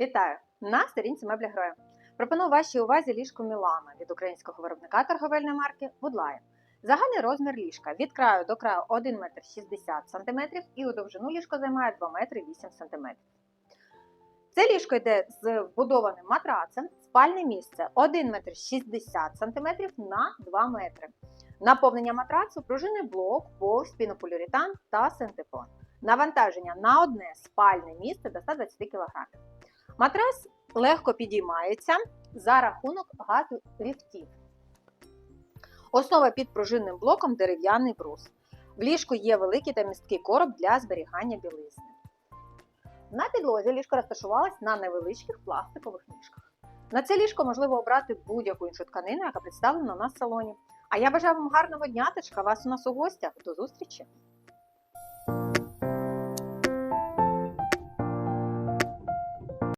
Вітаю! На сторінці меблі героя. Пропоную вашій увазі ліжко Мілана від українського виробника торговельної марки Woodline. Загальний розмір ліжка від краю до краю 1 метр 60 см і у довжину ліжко займає 2 метри 8 см. Це ліжко йде з вбудованим матрацем, спальне місце 1 метр 60 см на 2 метри. Наповнення матрацу пружинний блок, повз, пінополіуретан та синтепон. Навантаження на одне спальне місце до 120 кг. Матрас легко підіймається за рахунок газу ліфтів. Основа під пружинним блоком дерев'яний брус. В ліжку є великий та місткий короб для зберігання білизни. На підлозі ліжко розташувалось на невеличких пластикових ніжках. На це ліжко можливо обрати будь-яку іншу тканину, яка представлена у нас в салоні. А я бажаю вам гарного дня та чекаю вас у нас у гостях. До зустрічі!